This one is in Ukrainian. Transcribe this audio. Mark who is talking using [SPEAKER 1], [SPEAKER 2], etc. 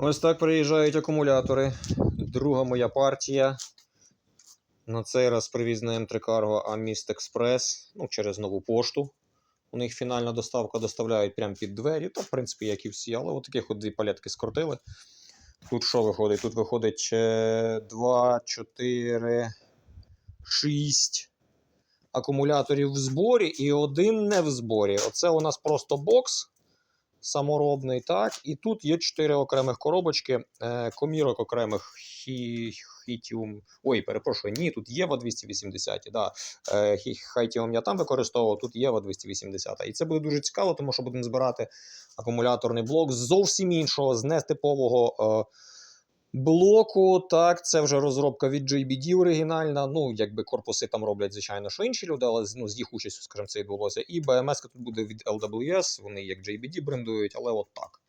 [SPEAKER 1] Ось так приїжджають акумулятори. Друга моя партія. На цей раз привіз не М3 Cargo, Міст Експрес. Ну, через нову пошту. У них фінальна доставка доставляють прямо під двері. Та, в принципі, як і всі, але от таких от дві палетки скрутили. Тут що виходить? Тут виходить 2, 4, 6 акумуляторів в зборі і один не в зборі. Оце у нас просто бокс саморобний, так. І тут є чотири окремих коробочки, е, комірок окремих хі, хітіум. Ой, перепрошую, ні, тут Єва 280. Да. Е, Хайтіум я там використовував, тут Єва 280. І це буде дуже цікаво, тому що будемо збирати акумуляторний блок з зовсім іншого, з нетипового. Блоку, так, це вже розробка від JBD оригінальна. Ну, якби корпуси там роблять, звичайно, що інші люди, але ну, з їх участю, скажімо, це відбулося. І BMS тут буде від LWS, вони як JBD брендують, але от так.